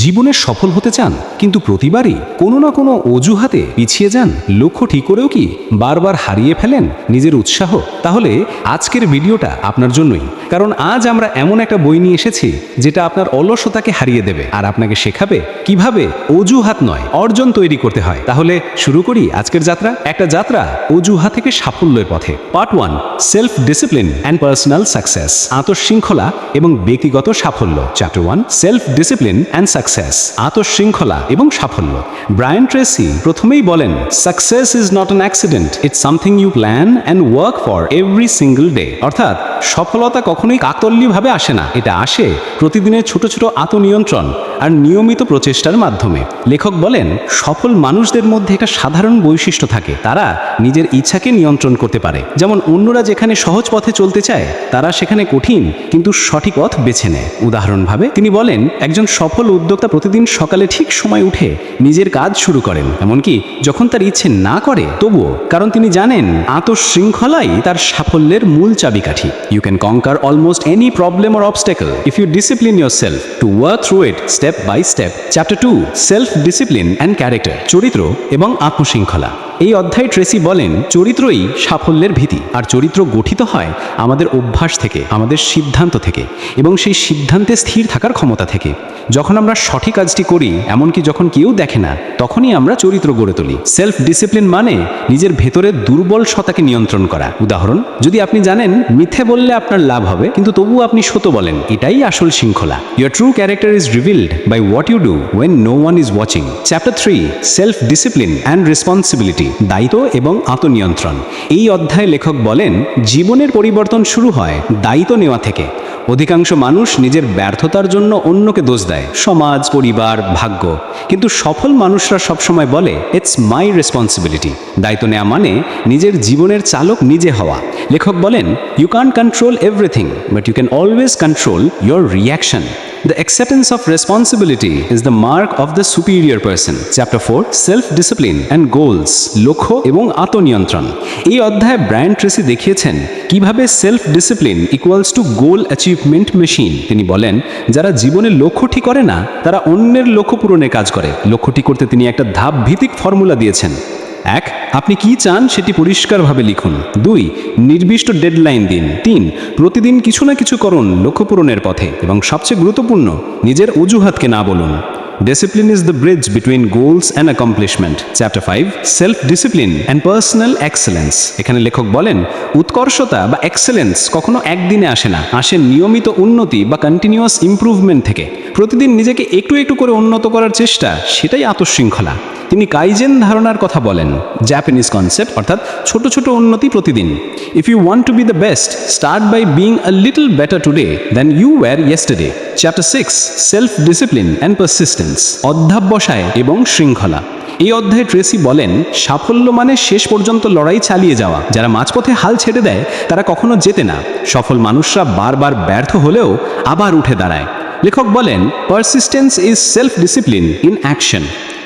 জীবনে সফল হতে চান, কিন্তু প্রতিবারই কোনো না কোনো অজুহাতে পিছিয়ে যান, লক্ষ্য ঠিক করেও কি বারবার হারিয়ে ফেলেন নিজের উৎসাহ? তাহলে আজকের ভিডিওটা আপনার জন্যই। কারণ আজ আমরা এমন একটা বই নিয়ে এসেছি, যেটা আপনার অলসতাকে হারিয়ে দেবে। আর আপনাকে শেখাবে কীভাবে অজুহাত নয়, অর্জন তৈরি করতে হয়। তাহলে শুরু করি আজকের যাত্রা। একটা যাত্রা অজুহাত থেকে সাফল্যের পথে। Part one self discipline and personal success. আত্মশৃঙ্খলা এবং ব্যক্তিগত সাফল্য। Chapter one self discipline and success. আত্মশৃঙ্খলা এবং সাফল্য। ব্রায়ান ট্রেসি প্রথমেই বলেন success is not an accident it's something you plan and work for every single day অর্থাৎ, সফলতা কখনোই কাকতল্যভাবে আসে না, এটা আসে প্রতিদিনের ছোট ছোট আত্মনিয়ন্ত্রণ আর নিয়মিত প্রচেষ্টার মাধ্যমে। লেখক বলেন, সফল মানুষদের মধ্যে একটা সাধারণ বৈশিষ্ট্য থাকে, তারা নিজের ইচ্ছাকে নিয়ন্ত্রণ করতে পারে। যেমন, অন্যরা যেখানে সহজ পথে চলতে চায়, তারা সেখানে কঠিন কিন্তু সঠিক পথ বেছে নেয়। উদাহরণভাবে তিনি বলেন, একজন সফল উদ্যোক্তা প্রতিদিন সকালে ঠিক সময় উঠে নিজের কাজ শুরু করেন। এমনকি যখন তার ইচ্ছে না করে, তবুও। কারণ তিনি জানেন আত্মশৃঙ্খলাই তার সাফল্যের মূল চাবিকাঠি। You can conquer almost any problem or obstacle if you discipline yourself to work through it step by step chapter two self discipline and character চরিত্র এবং আত্মশৃঙ্খলা। এই অধ্যায়ে ট্রেসি বলেন, চরিত্রই সাফল্যের ভীতি, আর চরিত্র গঠিত হয় আমাদের অভ্যাস থেকে, আমাদের সিদ্ধান্ত থেকে, এবং সেই সিদ্ধান্তে স্থির থাকার ক্ষমতা থেকে। যখন আমরা সঠিক কাজটি করি, এমনকি যখন কেউ দেখে না, তখনই আমরা চরিত্র গড়ে তুলি। সেলফ ডিসিপ্লিন মানে নিজের ভেতরের দুর্বল সত্তাকে নিয়ন্ত্রণ করা। উদাহরণ, যদি আপনি জানেন, মিথ্যে বললে আপনার লাভ হবে, কিন্তু তবুও আপনি সত্য বলেন, এটাই আসল শৃঙ্খলা। Your true character is revealed by what you do when no one is watching chapter three self discipline and responsibility দায়িত্ব এবং আত্মনিয়ন্ত্রণ। এই অধ্যায়ে লেখক বলেন, জীবনের পরিবর্তন শুরু হয় দায়িত্ব নেওয়া থেকে। অধিকাংশ মানুষ নিজের ব্যর্থতার জন্য অন্যকে দোষ দেয়। সমাজ, পরিবার, ভাগ্য। কিন্তু সফল মানুষরা সবসময় বলে ইটস মাই রেসপন্সিবিলিটি দায়িত্ব নেওয়া মানে নিজের জীবনের চালক নিজে হওয়া। লেখক বলেন you can't control everything but you can always control your reaction The acceptance of responsibility is the mark of the superior person. Chapter 4 Self Discipline and Goals, লক্ষ্য এবং আত্মনিয়ন্ত্রণ। এই অধ্যায়ে ব্রায়ান ট্রেসি দেখিয়েছেন কীভাবে self discipline equals to goal achievement machine তিনি বলেন, যারা জীবনের লক্ষ্য ঠিক করে না, তারা অন্যের লক্ষ্য পূরণে কাজ করে। লক্ষ্যটি করতে তিনি একটা ধাপ ভিত্তিক ফর্মুলা দিয়েছেন। এক, আপনি কি চান সেটি পরিষ্কারভাবে লিখুন। দুই, নির্দিষ্ট ডেডলাইন দিন। তিন, প্রতিদিন কিছু না কিছু করুন লক্ষ্য পূরণের পথে এবং সবচেয়ে গুরুত্বপূর্ণ, নিজের অজুহাতকে না বলুন। Discipline is the bridge between goals and accomplishment. Chapter 5 Self Discipline and Personal Excellence. এখানে লেখক বলেন, উৎকর্ষতা বা এক্সেলেন্স কখনো একদিনে আসে না, আসে নিয়মিত উন্নতি বা কন্টিনিউয়াস ইমপ্রুভমেন্ট থেকে। প্রতিদিন নিজেকে একটু একটু করে উন্নত করার চেষ্টা, সেটাই আত্মশৃঙ্খলা। তিনি কাইজেন ধারণার কথা বলেন জাপানিজ কনসেপ্ট অর্থাৎ ছোট ছোট উন্নতি প্রতিদিন। If you want to be the best start by being a little better today then you were yesterday chapter six self discipline and persistence অধ্যাবসায় এবং শৃঙ্খলা। এই অধ্যায়ে ট্রেসি বলেন, সাফল্য মানে শেষ পর্যন্ত লড়াই চালিয়ে যাওয়া। যারা মাঝপথে হাল ছেড়ে দেয়, তারা কখনো জেতে না। সফল মানুষরা বারবার ব্যর্থ হলেও আবার উঠে দাঁড়ায়। লেখক বলেন persistence is self discipline in action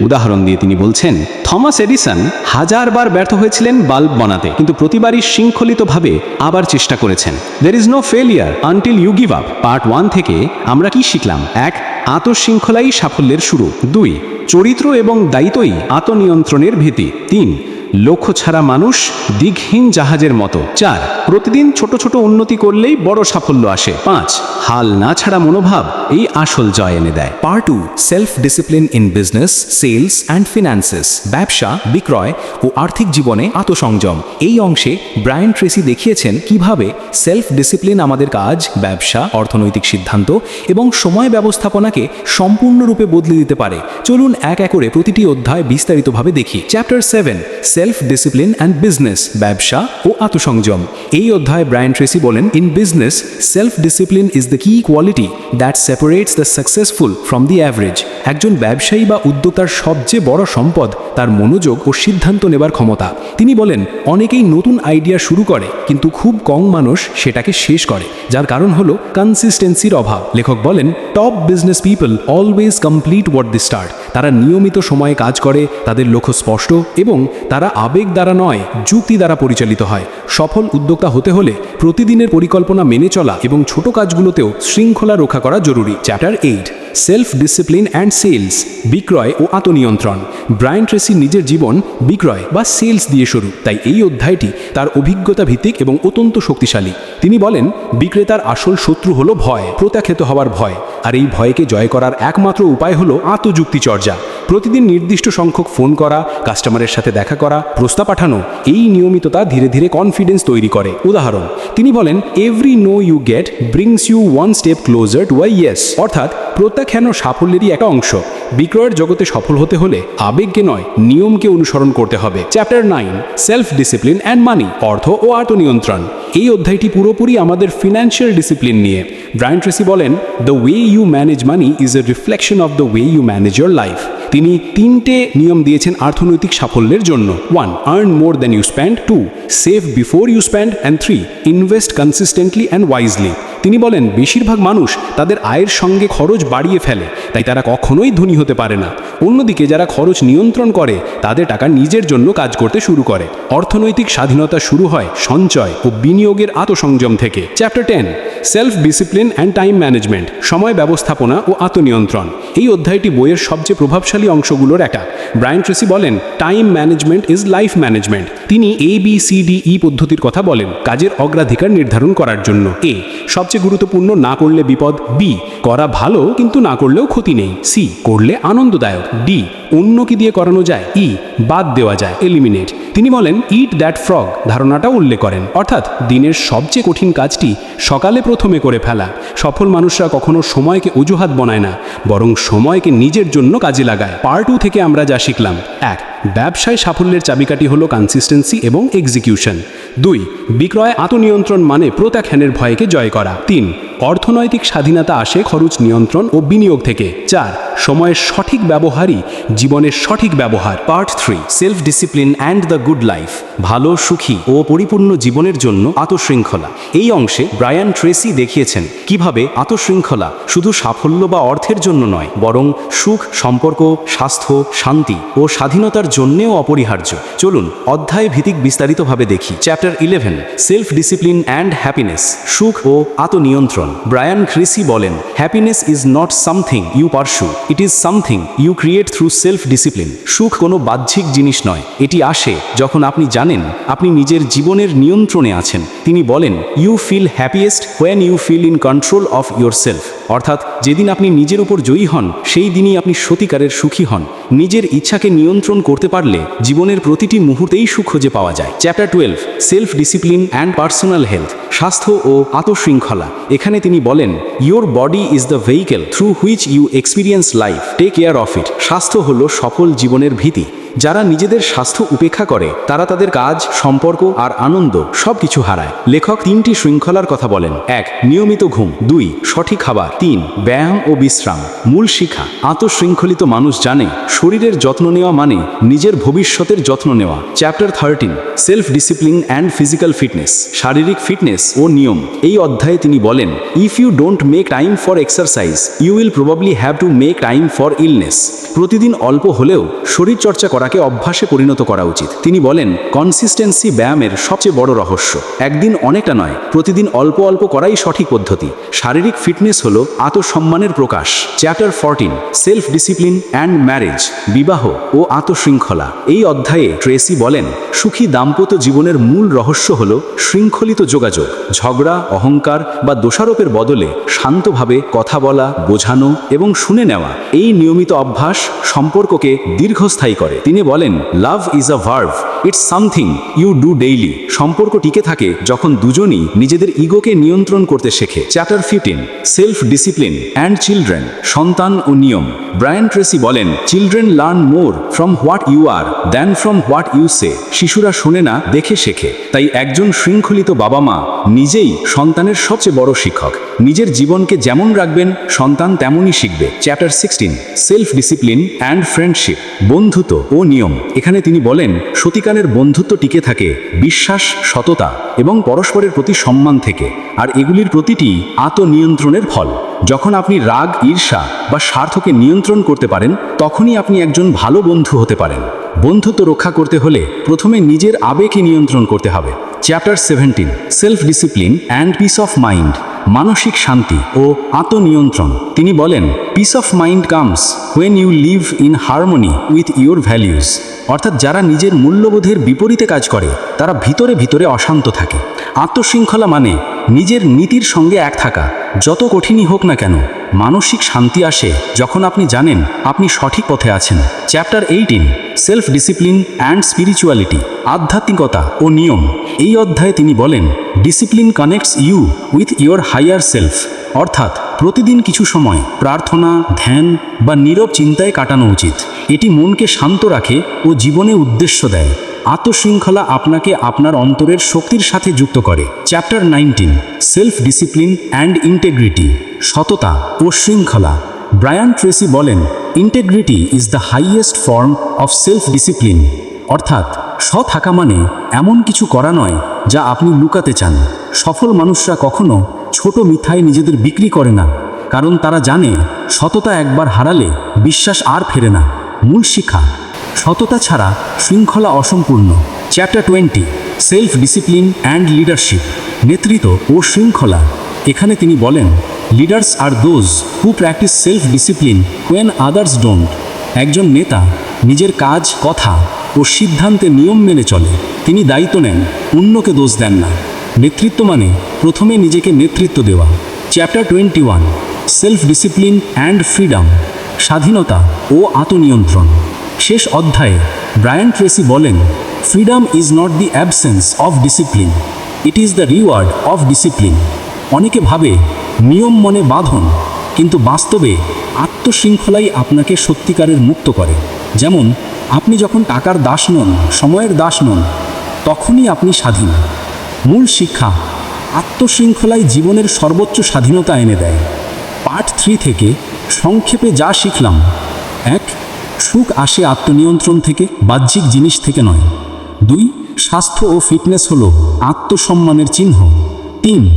উদাহরণ দিয়ে তিনি বলছেন, থমাস এডিসন হাজারবার ব্যর্থ হয়েছিলেন বাল্ব বানাতে, কিন্তু প্রতিবারই শৃঙ্খলিতভাবে আবার চেষ্টা করেছেন। There is no failure until you give up part one থেকে আমরা কি শিখলাম? এক, আত্মশৃঙ্খলাই সাফল্যের শুরু। দুই, চরিত্র এবং দায়িত্বই আত্মনিয়ন্ত্রণের ভীতি তিন লক্ষ্য ছাড়া মানুষ দিকহীন জাহাজের মতো। চার, প্রতিদিন ছোট ছোট উন্নতি করলেই বড় সাফল্য আসে। পাঁচ, হাল না ছাড়া মনোভাব এই আসল জয় এনে দেয়। Part two self discipline in business sales and finances ব্যবসা, বিক্রয় ও আর্থিক জীবনে আত্মসংযম। এই অংশে ব্রায়ান ট্রেসি দেখিয়েছেন কীভাবে সেলফ ডিসিপ্লিন আমাদের কাজ, ব্যবসা, অর্থনৈতিক সিদ্ধান্ত এবং সময় ব্যবস্থাপনাকে সম্পূর্ণরূপে বদলে দিতে পারে। চলুন এক এক করে প্রতিটি অধ্যায় বিস্তারিতভাবে দেখি। Chapter seven self discipline and business ব্যবসা ও আত্মসংযম। এই অধ্যায়ে ব্রায়ান ট্রেসি বলেন in business self discipline is the key quality that separates the successful from the average একজন ব্যবসায়ী বা উদ্যোক্তার সবচেয়ে বড় সম্পদ তার মনোযোগ ও সিদ্ধান্ত নেবার ক্ষমতা। তিনি বলেন, অনেকেই নতুন আইডিয়া শুরু করে, কিন্তু খুব কম মানুষ সেটাকে শেষ করে, যার কারণ হলো কনসিস্টেন্সির অভাব। লেখক বলেন top business people always complete what they start তারা নিয়মিত সময়ে কাজ করে, তাদের লক্ষ্য স্পষ্ট এবং তারা আবেগ দ্বারা নয়, যুক্তি দ্বারা পরিচালিত হয়। সফল উদ্যোক্তা হতে হলে প্রতিদিনের পরিকল্পনা মেনে চলা এবং ছোট কাজগুলোতেও শৃঙ্খলা রক্ষা করা জরুরি। Chapter eight. Self discipline and sales বিক্রয় ও আত্মনিয়ন্ত্রণ। ব্রায়ান ট্রেসি নিজের জীবন বিক্রয় বা সেলস দিয়ে শুরু। তাই এই অধ্যায়টি তার অভিজ্ঞতা ভিত্তিক এবং অত্যন্ত শক্তিশালী। তিনি বলেন, বিক্রেতার আসল শত্রু হলো ভয়, প্রত্যাখ্যাত হওয়ার ভয়। আর এই ভয়কে জয় করার একমাত্র উপায় হলো আত্মযুক্তি চর্চা প্রতিদিন নির্দিষ্ট সংখ্যক ফোন করা, কাস্টমারের সাথে দেখা করা, প্রস্তাব পাঠানো, এই নিয়মিততা ধীরে ধীরে কনফিডেন্স তৈরি করে। উদাহরণ, তিনি বলেন every no you get brings you one step closer to a yes অর্থাৎ প্রত্যাখ্যান সাফল্যেরই একটা অংশ? বিক্রয়ের জগতে সফল হতে হলে আবেগকে নয়, নিয়মকে অনুসরণ করতে হবে। Chapter nine self discipline and money অর্থ ও আত্মনিয়ন্ত্রণ। এই অধ্যায়টি পুরোপুরি আমাদের ফিনান্সিয়াল ডিসিপ্লিন নিয়ে। ব্রায়ন ট্রেসি বলেন the way you manage money is a reflection of the way you manage your life তিনি তিনটে নিয়ম দিয়েছেন অর্থনৈতিক সাফল্যের জন্য। One earn more than you spend two save before you spend and three invest consistently and wisely তিনি বলেন, বেশিরভাগ মানুষ তাদের আয়ের সঙ্গে খরচ বাড়িয়ে ফেলে, তাই তারা কখনোই ধনী হতে পারে না। অন্যদিকে যারা খরচ নিয়ন্ত্রণ করে, তাদের টাকা নিজের জন্য কাজ করতে শুরু করে। অর্থনৈতিক স্বাধীনতা শুরু হয় সঞ্চয় ও বিনিয়োগের আত্মসংযম থেকে। Chapter ten self discipline and time management সময় ব্যবস্থাপনা ও আত্মনিয়ন্ত্রণ। এই অধ্যায়টি বইয়ের সবচেয়ে প্রভাবশালী অংশগুলোর একটা। ব্রায়ান ট্রেসি বলেন time management is life management তিনি A B C D E পদ্ধতির কথা বলেন, কাজের অগ্রাধিকার নির্ধারণ করার জন্য। এ সবচেয়ে গুরুত্বপূর্ণ না করলে বিপদ। বি করা ভালো কিন্তু না করলেও ক্ষতি নেই। সি করলে আনন্দদায়ক। ডি অন্য কি দিয়ে করানো যায় ই বাদ দেওয়া যায় এলিমিনেট তিনি বলেন ইট দ্যাট ফ্রগ ধারণাটা উল্লেখ করেন। অর্থাৎ, দিনের সবচেয়ে কঠিন কাজটি সকালে প্রথমে করে ফেলা। সফল মানুষরা কখনো সময়কে অজুহাত বনায় না, বরং সময়কে নিজের জন্য কাজে লাগায়। পার্ট টু থেকে আমরা যা শিখলাম, এক, ব্যবসায় সাফল্যের চাবিকাঠি হলো কনসিস্টেন্সি এবং এক্সিকিউশন দুই, বিক্রয় আত্মনিয়ন্ত্রণ মানে প্রত্যাখ্যানের ভয়কে জয় করা। তিন অর্থনৈতিক স্বাধীনতা আসে খরচ নিয়ন্ত্রণ ও বিনিয়োগ থেকে। চার, সময়ের সঠিক ব্যবহারই জীবনের সঠিক ব্যবহার। Part three self discipline and the good life, ভালো, সুখী ও পরিপূর্ণ জীবনের জন্য আত্মশৃঙ্খলা। এই অংশে ব্রায়ান ট্রেসি দেখিয়েছেন কীভাবে আত্মশৃঙ্খলা শুধু সাফল্য বা অর্থের জন্য নয়, বরং সুখ, সম্পর্ক, স্বাস্থ্য, শান্তি ও স্বাধীনতার জন্যেও অপরিহার্য। চলুন অধ্যায় ভিত্তিক বিস্তারিতভাবে দেখি। Chapter eleven self discipline and happiness, সুখ ও আত্মনিয়ন্ত্রণ। ব্রায়ান ক্রিসি বলেন happiness is not something you pursue it is something you create through self discipline সুখ কোনো বাহ্যিক জিনিস নয়, এটি আসে যখন আপনি জানেন আপনি নিজের জীবনের নিয়ন্ত্রণে আছেন। তিনি বলেন you feel happiest when you feel in control of yourself অর্থাৎ যেদিন আপনি নিজের উপর জয়ী হন, সেই দিনই আপনি সতিকারের সুখী হন। নিজের ইচ্ছাকে নিয়ন্ত্রণ করতে পারলে জীবনের প্রতিটি মুহূর্তেই সুখ খুঁজে পাওয়া যায়। Chapter twelve self discipline and personal health স্বাস্থ্য ও আত্মশৃঙ্খলা। এখানে তিনি বলেন your body is the vehicle through which you experience life take care of it স্বাস্থ্য হলো সফল জীবনের ভীতি। যারা নিজেদের স্বাস্থ্য উপেক্ষা করে, তারা তাদের কাজ, সম্পর্ক আর আনন্দ সব কিছু হারায়। লেখক তিনটি শৃঙ্খলার কথা বলেন। এক, নিয়মিত ঘুম। দুই, সঠিক খাবার। তিন, ব্যায়াম ও বিশ্রাম। মূল শিক্ষা আত্মশৃঙ্খলিত মানুষ জানে, শরীরের যত্ন নেওয়া মানে নিজের ভবিষ্যতের যত্ন নেওয়া। Chapter thirteen self discipline and physical fitness, শারীরিক ফিটনেস ও নিয়ম। এই অধ্যায়ে তিনি বলেন if you don't make time for exercise you will probably have to make time for illness প্রতিদিন অল্প হলেও শরীরচর্চা করাকে অভ্যাসে পরিণত করা উচিত। তিনি বলেন, কনসিস্টেন্সি ব্যায়ামের সবচেয়ে বড় রহস্য। একদিন অনেকটা নয়, প্রতিদিন অল্প অল্প করাই সঠিক পদ্ধতি। শারীরিক ফিটনেস হল আত্মসম্মানের প্রকাশ। Chapter fourteen self discipline and marriage, বিবাহ ও আত্মশৃঙ্খলা। এই অধ্যায়ে ট্রেসি বলেন, সুখী দাম্পত্য জীবনের মূল রহস্য হল শৃঙ্খলিত যোগাযোগ, ঝগড়া, অহংকার বা দোষারোপের বদলে শান্তভাবে কথা বলা, বোঝানো এবং শুনে নেওয়া। এই নিয়মিত অভ্যাস সম্পর্ককে দীর্ঘস্থায়ী করে। তিনি বলেন love is a verb it's something you do daily সম্পর্ক টিকে থাকে যখন দুজনই নিজেদের ইগোকে নিয়ন্ত্রণ করতে শেখে। Chapter fifteen self discipline and children সন্তান ও নিয়ম। ব্রায়ান ট্রেসি বলেন children learn more from what you are than from what you say শিশুরা শোনে না, দেখে শেখে। তাই একজন শৃঙ্খলিত বাবা মা নিজেই সন্তানের সবচেয়ে বড় শিক্ষক। নিজের জীবনকে যেমন রাখবেন, সন্তান তেমনই শিখবে। Chapter sixteen self discipline and friendship বন্ধুত্ব ও নিয়ম। এখানে তিনি বলেন সত্যিকারের বন্ধুত্ব টিকে থাকে বিশ্বাস, সততা এবং পরস্পরের প্রতি সম্মান থেকে। আর এগুলির প্রতিটি আত্মনিয়ন্ত্রণের ফল। যখন আপনি রাগ, ঈর্ষা বা স্বার্থকে নিয়ন্ত্রণ করতে পারেন, তখনই আপনি একজন ভালো বন্ধু হতে পারেন। বন্ধুত্ব রক্ষা করতে হলে প্রথমে নিজের আবেগকে নিয়ন্ত্রণ করতে হবে। Chapter seventeen, self discipline and peace of mind. মানসিক শান্তি ও আত্মনিয়ন্ত্রণ। তিনি বলেন peace of mind comes when you live in harmony with your values অর্থাৎ যারা নিজের মূল্যবোধের বিপরীতে কাজ করে, তারা ভিতরে ভিতরে অশান্ত থাকে। আত্মশৃঙ্খলা মানে নিজের নীতির সঙ্গে এক থাকা, যত কঠিনই হোক না কেন। মানসিক শান্তি আসে যখন আপনি জানেন আপনি সঠিক পথে আছেন। Chapter eighteen, self discipline and spirituality, আধ্যাত্মিকতা ও নিয়ম। এই অধ্যায়ে তিনি বলেন discipline connects you with your higher self অর্থাৎ, প্রতিদিন কিছু সময় প্রার্থনা, ধ্যান বা নীরব চিন্তায় কাটানো উচিত। এটি মনকে শান্ত রাখে ও জীবনে উদ্দেশ্য দেয়। আত্মশৃঙ্খলা আপনাকে আপনার অন্তরের শক্তির সাথে যুক্ত করে। Chapter nineteen self discipline and integrity সততা ও শৃঙ্খলা। ব্রায়ান ট্রেসি বলেন integrity is the highest form of self discipline অর্থাৎ স থাকা মানে এমন কিছু করা নয় যা আপনি লুকাতে চান। সফল মানুষরা কখনো ছোট মিথায় নিজেদের বিক্রি করে না, কারণ তারা জানে সততা একবার হারালে বিশ্বাস আর ফেরে না। মূল শিক্ষা, সততা ছাড়া শৃঙ্খলা অসম্পূর্ণ। Chapter twenty self discipline and leadership নেতৃত্ব ও শৃঙ্খলা। এখানে তিনি বলেন leaders are those who practise self discipline when others don't একজন নেতা নিজের কাজ, কথা ও সিদ্ধান্তে নিয়ম মেনে চলে। তিনি দায়িত্ব নেন, অন্যকে দোষ দেন না। নেতৃত্ব মানে প্রথমে নিজেকে নেতৃত্ব দেওয়া। Chapter twenty one self discipline and freedom স্বাধীনতা ও আত্মনিয়ন্ত্রণ। শেষ অধ্যায়ে ব্রায়ান ট্রেসি বলেন freedom is not the absence of discipline it is the reward of discipline অনেকে ভাবে, নিয়ম মনে বাঁধন, কিন্তু বাস্তবে আত্মশৃঙ্খলাই আপনাকে সত্যিকারের মুক্ত করে। যেমন আপনি যখন টাকার দাস নন, সময়ের দাস নন, তখনই আপনি স্বাধীন। মূল শিক্ষা আত্মশৃঙ্খলাই জীবনের সর্বোচ্চ স্বাধীনতা এনে দেয়। পার্ট থ্রি থেকে সংক্ষেপে যা শিখলাম, এক, সুখ আসে আত্মনিয়ন্ত্রণ থেকে, বাহ্যিক জিনিস থেকে নয়। দুই, স্বাস্থ্য ও ফিটনেস হলো আত্মসম্মানের চিহ্ন। তিন,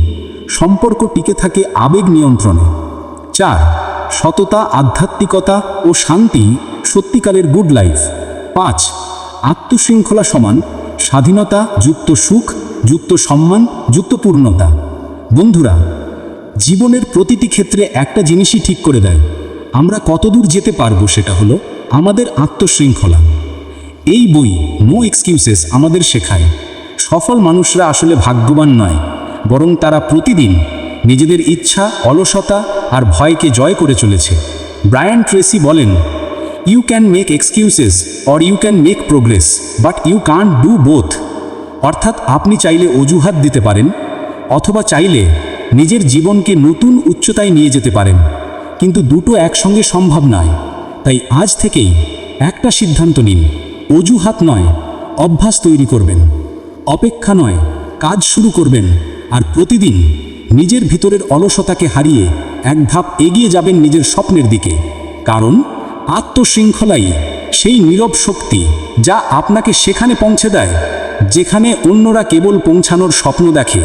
সম্পর্ক টিকে থাকে আবেগ নিয়ন্ত্রণে। চার, সততা, আধ্যাত্মিকতা ও শান্তি সত্যিকারের গুড লাইফ পাঁচ, আত্মশৃঙ্খলা সমান স্বাধীনতা যুক্ত সুখ, যুক্ত সম্মান, যুক্ত পূর্ণতা। বন্ধুরা, জীবনের প্রতিটি ক্ষেত্রে একটা জিনিসই ঠিক করে দেয়। আমরা কতদূর যেতে পারব সেটা হলো আমাদের আত্মশৃঙ্খলা। এই বই নো এক্সকিউসেস আমাদের শেখায়। সফল মানুষরা আসলে ভাগ্যবান নয়, বরং তারা প্রতিদিন নিজেদের ইচ্ছা, অলসতা আর ভয়কে জয় করে চলেছে। ব্রায়ান ট্রেসি বলেন you can make excuses or you can make progress but you can't do both অর্থাৎ আপনি চাইলে অজুহাত দিতে পারেন, অথবা চাইলে নিজের জীবনকে নতুন উচ্চতায় নিয়ে যেতে পারেন। কিন্তু দুটো একসঙ্গে সম্ভব নয়। তাই আজ থেকেই একটা সিদ্ধান্ত নিন, অজুহাত নয়, অভ্যাস তৈরি করবেন। অপেক্ষা নয়, কাজ শুরু করবেন, আর প্রতিদিন নিজের ভিতরের অলসতাকে হারিয়ে এক ধাপ এগিয়ে যাবেন নিজের স্বপ্নের দিকে। কারণ আত্মশৃঙ্খলাই সেই নীরব শক্তি যা আপনাকে সেখানে পৌঁছে দেয়, যেখানে অন্যরা কেবল পৌঁছানোর স্বপ্ন দেখে।